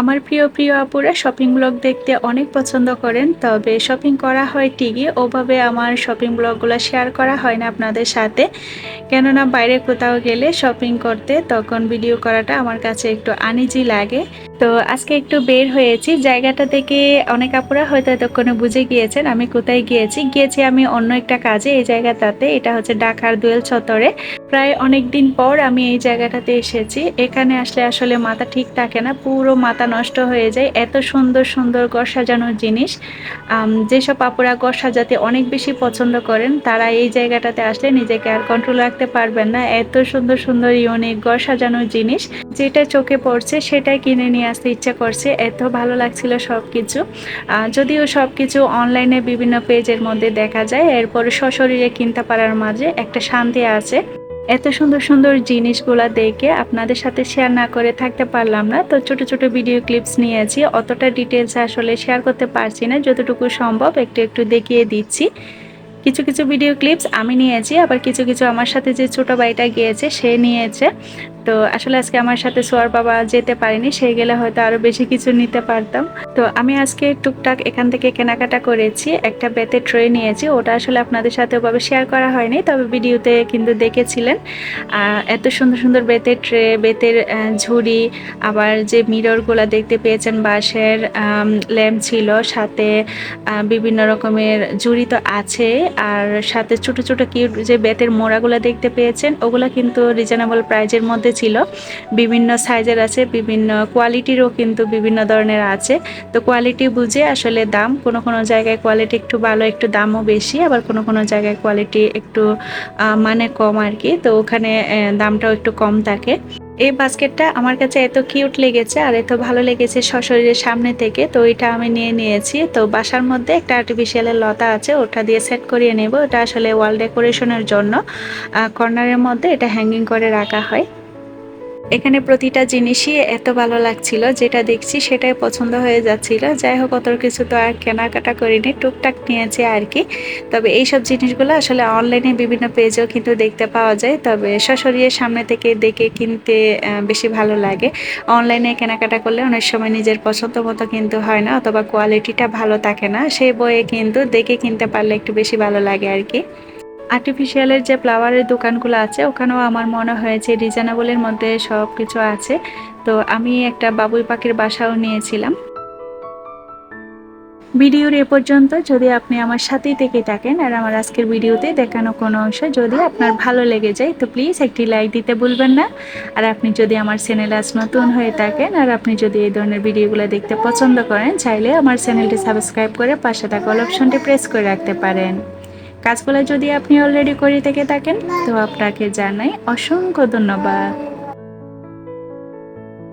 আমার প্রিয় প্রিয় আপুরা শপিং ব্লগ দেখতে অনেক পছন্দ করেন, তবে শপিং করা হয় ঠিকই। ওভাবে আমার শপিং ব্লগগুলো শেয়ার করা হয় না আপনাদের সাথে। কেননা বাইরে কোথাও গেলে শপিং করতে তখন ভিডিও করাটা আমার কাছে একটু আনিজি লাগে। তো আজকে একটু বের হয়েছি। জায়গাটা থেকে অনেক আপুরা হয়তো এতক্ষণে বুঝে গিয়েছেন আমি কোথায় গিয়েছি। গিয়েছি আমি অন্য একটা কাজে, এই জায়গাটাতে। এটা হচ্ছে ঢাকার দুয়েল চত্বরে। প্রায় অনেক দিন পর আমি এই জায়গাটাতে এসেছি। এখানে আসলে আসলে মাথা ঠিক থাকে না, পুরো মাথা নষ্ট হয়ে যায়, এত সুন্দর সুন্দর ঘর সাজানোর জিনিস। যেসব আপুরা গড় সাজাতে অনেক বেশি পছন্দ করেন, তারা এই জায়গাটাতে আসলে নিজেকে আর কন্ট্রোল রাখতে পারবেন না। এত সুন্দর সুন্দর ইউনিক ঘর সাজানোর জিনিস, যেটা চোখে পড়ছে সেটাই কিনে নিয়ে আসতে ইচ্ছা করছে, এত ভালো লাগছিল সব কিছু যদিও সব কিছু অনলাইনে বিভিন্ন পেজের মধ্যে দেখা যায়, এরপর সশরীরে কিনতে পারার মাঝে একটা শান্তি আছে। এত সুন্দর সুন্দর জিনিসগুলো দেখে আপনাদের সাথে শেয়ার না করে থাকতে পারলাম না। তো ছোট ছোট ভিডিও ক্লিপস নিয়েছি। অতটা ডিটেলস আসলে শেয়ার করতে পারছি না। যতটুকু সম্ভব একটু একটু দেখিয়ে দিচ্ছি। কিছু কিছু ভিডিও ক্লিপস আমি নিয়েছি, আবার কিছু কিছু আমার সাথে যে ছোটো ভাইটা গিয়েছে, সে নিয়েছে। তো আসলে আজকে আমার সাথে সোয়ার বাবা যেতে পারিনি, সে গেলে হয়তো আরও বেশি কিছু নিতে পারতাম। তো আমি আজকে টুকটাক এখান থেকে কেনাকাটা করেছি, একটা বেতে ট্রে নিয়েছি, ওটা আসলে আপনাদের সাথে ওভাবে শেয়ার করা হয়নি, তবে ভিডিওতে কিন্তু দেখেছিলেন। এত সুন্দর সুন্দর বেতের ট্রে বেতের ঝুড়ি, আবার যে মিররগুলো দেখতে পেয়েছেন, বাঁশের ল্যাম্প ছিল, সাথে বিভিন্ন রকমের ঝুড়ি তো আছে আর সাথে ছোট ছোট কিউট যে বেতের মোড়াগুলো দেখতে পেয়েছেন, ওগুলো কিন্তু রিজনেবল প্রাইজের মধ্যে ছিল। বিভিন্ন সাইজের আছে, বিভিন্ন কোয়ালিটিরও কিন্তু বিভিন্ন ধরনের আছে। তো কোয়ালিটি বুঝে আসলে দাম, কোনো কোনো জায়গায় কোয়ালিটি একটু ভালো, একটু দামও বেশি, আবার কোনো কোনো জায়গায় কোয়ালিটি একটু মানে কম আর কি তো ওখানে দামটাও একটু কম থাকে। এই বাস্কেটটা আমার কাছে এত কিউট লেগেছে আর এত ভালো লেগেছে সশরীরের সামনে থেকে। তো এটা আমি নিয়ে নিয়েছি। তো বাসার মধ্যে একটা আর্টিফিশিয়ালের লতা আছে, ওটা দিয়ে সেট করিয়ে নেব। ওটা আসলে ওয়াল ডেকোরেশনের জন্য। কর্নারের মধ্যে এটা হ্যাঙ্গিং করে রাখা হয়। এখানে প্রতিটা জিনিসই এত ভালো লাগছিল, যেটা দেখছি সেটাই পছন্দ হয়ে যাচ্ছিল। যাই হোক, অত কিছু তো আর কেনাকাটা করিনি, টুকটাক নিয়েছি আর কি। তবে এইসব জিনিসগুলো আসলে অনলাইনে বিভিন্ন পেজেও কিন্তু দেখতে পাওয়া যায়। তবে সশরীরে সামনে থেকে দেখে কিনতে বেশি ভালো লাগে। অনলাইনে কেনাকাটা করলে অনেক সময় নিজের পছন্দ মতো কিন্তু হয় না, অথবা কোয়ালিটিটা ভালো থাকে না। সেই বইয়ে কিন্তু দেখে কিনতে পারলে একটু বেশি ভালো লাগে আর কি। আর্টিফিশিয়ালের যে ফ্লাওয়ারের দোকানগুলো আছে, ওখানেও আমার মনে হয়েছে রিজনেবলের মধ্যে সব কিছু আছে। তো আমি একটা বাবুই পাখির বাসাও নিয়েছিলাম। ভিডিওর এ পর্যন্ত যদি আপনি আমার সাথেই থেকে থাকেন আর আমার আজকের ভিডিওতে দেখানো কোনো অংশ যদি আপনার ভালো লেগে যায়, তো প্লিজ একটি লাইক দিতে ভুলবেন না। আর আপনি যদি আমার চ্যানেলে আজ নতুন হয়ে থাকেন আর আপনি যদি এই ধরনের ভিডিওগুলো দেখতে পছন্দ করেন, চাইলে আমার চ্যানেলটি সাবস্ক্রাইব করে পাশে থাকা অপশনটি প্রেস করে রাখতে পারেন। কাজগুলো যদি আপনি অলরেডি করে থেকে থাকেন তো আপনাকে জানাই অসংখ্য ধন্যবাদ।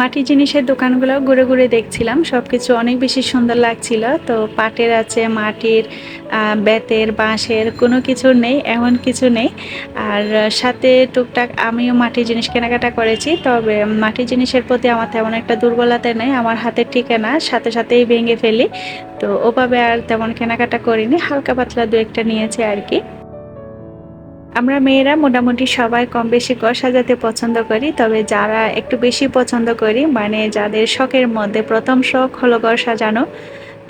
মাটির জিনিসের দোকানগুলো ঘুরে ঘুরে দেখছিলাম। সব কিছু অনেক বেশি সুন্দর লাগছিল। তো পাটের আছে, মাটির বেতের, বাঁশের, কোনো কিছু নেই, এমন কিছু নেই। আর সাথে টুকটাক আমিও মাটির জিনিস কেনাকাটা করেছি। তবে মাটির জিনিসের প্রতি আমার তেমন একটা দুর্বলতা নেই। আমার হাতের ঠিকানা, সাথে সাথেই ভেঙে ফেলি। তো ওভাবে আর তেমন কেনাকাটা করিনি। হালকা পাতলা দু একটা নিয়েছে আর কি। আমরা মেয়েরা মোটামুটি সবাই কম বেশি ঘর সাজাতে পছন্দ করি, তবে যারা একটু বেশি পছন্দ করি মানে যাদের শখের মধ্যে প্রথম শখ হলো ঘর সাজানো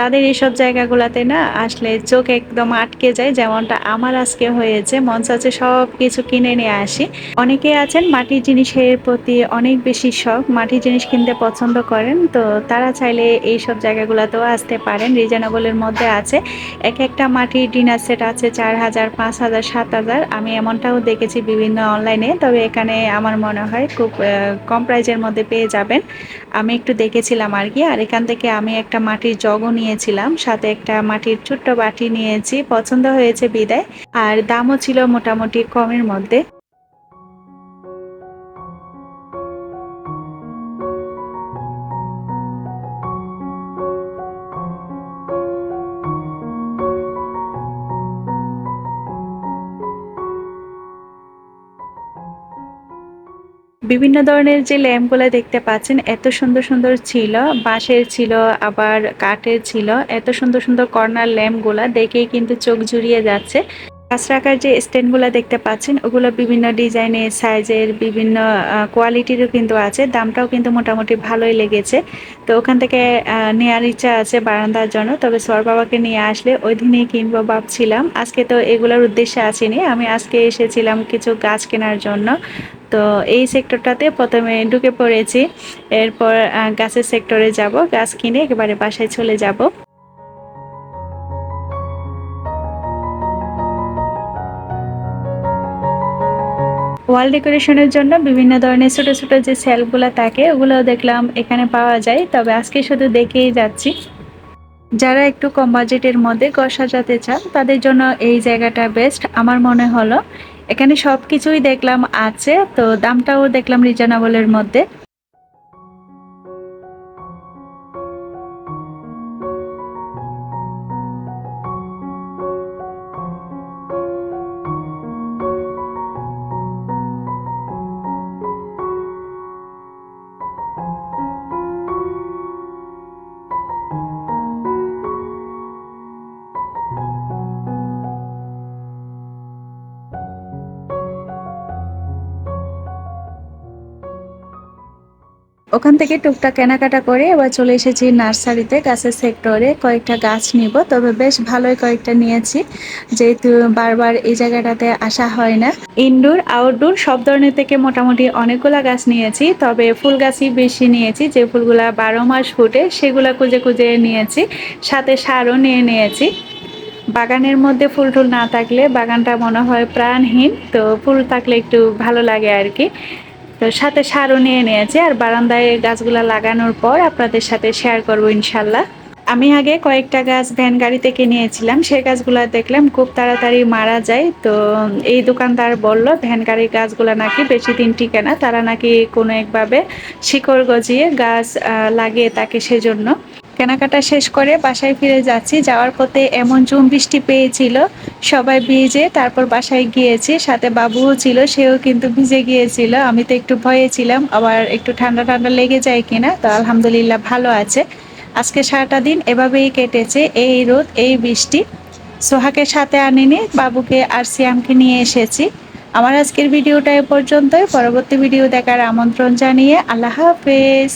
তাদের এইসব জায়গাগুলোতে না আসলে চোখ একদম আটকে যায়, যেমনটা আমার আজকে হয়েছে। মন চাচ্ছে সব কিছু কিনে নিয়ে আসি। অনেকে আছেন মাটির জিনিসের প্রতি অনেক বেশি শখ, মাটির জিনিস কিনতে পছন্দ করেন, তো তারা চাইলে এই সব জায়গাগুলোতেও আসতে পারেন। রিজনেবলের মধ্যে আছে। এক একটা মাটির ডিনার সেট আছে চার হাজার, পাঁচ হাজার, সাত হাজার। আমি এমনটাও দেখেছি বিভিন্ন অনলাইনে, তবে এখানে আমার মনে হয় খুব কম প্রাইজের মধ্যে পেয়ে যাবেন। আমি একটু দেখেছিলাম আর কি, আর এখান থেকে আমি একটা মাটির জগও নিয়েছিলাম সাথে একটা মাটির ছোট্ট বাটি নিয়েছি, পছন্দ হয়েছে বিদায়। আর দামও ছিল মোটামুটি কমের মধ্যে। বিভিন্ন ধরনের যে ল্যাম্পগুলো দেখতে পাচ্ছেন, এত সুন্দর সুন্দর ছিল, বাঁশের ছিল, আবার কাঠের ছিল, এত সুন্দর সুন্দর কর্নার ল্যাম্পগুলো দেখেই কিন্তু চোখ জুড়িয়ে যাচ্ছে। গাছ রাখার যে স্ট্যান্ডগুলো দেখতে পাচ্ছেন, ওগুলো বিভিন্ন ডিজাইনের, সাইজের, বিভিন্ন কোয়ালিটিরও কিন্তু আছে, দামটাও কিন্তু মোটামুটি ভালোই লেগেছে। তো ওখান থেকে নেওয়ার ইচ্ছা আছে বারান্দার জন্য, তবে সর বাবাকে নিয়ে আসলে ওই দিনেই কিনবো ভাবছিলাম। আজকে তো এগুলোর উদ্দেশ্যে আসিনি, আমি আজকে এসেছিলাম কিছু গাছ কেনার জন্য। তো এই সেক্টরটাতে প্রথমে ঢুকে পড়েছি। এরপর গাছের সেক্টরে যাব, গাছ কিনে একেবারে বাসায় চলে যাব। ওয়াল ডেকোরেশনের জন্য বিভিন্ন ধরনের ছোট ছোট যে সেলগুলো থাকে ওগুলো দেখলাম এখানে পাওয়া যায়। তবে আজকে শুধু দেখেই যাচ্ছি। যারা একটু কম বাজেটের মধ্যে ঘর সাজাতে চান, তাদের জন্য এই জায়গাটা বেস্ট আমার মনে হলো এখানে সব কিছুই দেখলাম আছে তো দামটাও দেখলাম রিজনেবলের মধ্যে। ওখান থেকে টুকটাক কেনাকাটা করে এবার চলে এসেছি নার্সারিতে, গাছের সেক্টরে। কয়েকটা গাছ নিব, তবে বেশ ভালোই কয়েকটা নিয়েছি। যেহেতু বারবার এই জায়গাটাতে আসা হয় না। ইনডোর, আউটডোর সব ধরনের থেকে মোটামুটি অনেকগুলা গাছ নিয়েছি, তবে ফুল গাছই বেশি নিয়েছি। যে ফুলগুলা বারো মাস ফুটে, সেগুলা খুঁজে খুঁজে নিয়েছি, সাথে সারও নিয়ে নিয়েছি। বাগানের মধ্যে ফুল টুল না থাকলে বাগানটা মনে হয় প্রাণহীন, তো ফুল থাকলে একটু ভালো লাগে আর কি। তো সাথে সারও নিয়ে নিয়েছে আর বারান্দায় গাছগুলো লাগানোর পর আপনাদের সাথে শেয়ার করব ইনশাল্লাহ। আমি আগে কয়েকটা গাছ ভ্যান গাড়ি থেকে নিয়েছিলাম সে গাছগুলো দেখলাম খুব তাড়াতাড়ি মারা যায়। তো এই দোকানদার বলল, ভ্যান গাড়ির গাছগুলো নাকি বেশি দিন টিকে না, তারা নাকি কোনো একভাবে শিকড় গজিয়ে গাছ লাগিয়ে তাকে সেজন্য। কেনাকাটা শেষ করে বাসায় ফিরে যাচ্ছি। যাওয়ার পথে এমন জুম বৃষ্টি পেয়েছিল, সবাই ভিজে তারপর বাসায় গিয়েছি। সাথে বাবুও ছিল, সেও কিন্তু ভিজে গিয়েছিল। আমি তো একটু ভয়ে ছিলাম, আবার একটু ঠান্ডা ঠান্ডা লেগে যায় কিনা, তো আলহামদুলিল্লাহ ভালো আছে। আজকে সারাটা দিন এভাবেই কেটেছে, এই রোদ, এই বৃষ্টি। সোহাকে সাথে আনিনি, বাবুকে আর সিয়ামকে নিয়ে এসেছি। আমার আজকের ভিডিওটা এ পর্যন্তই। পরবর্তী ভিডিও দেখার আমন্ত্রণ জানিয়ে আল্লাহ হাফেজ।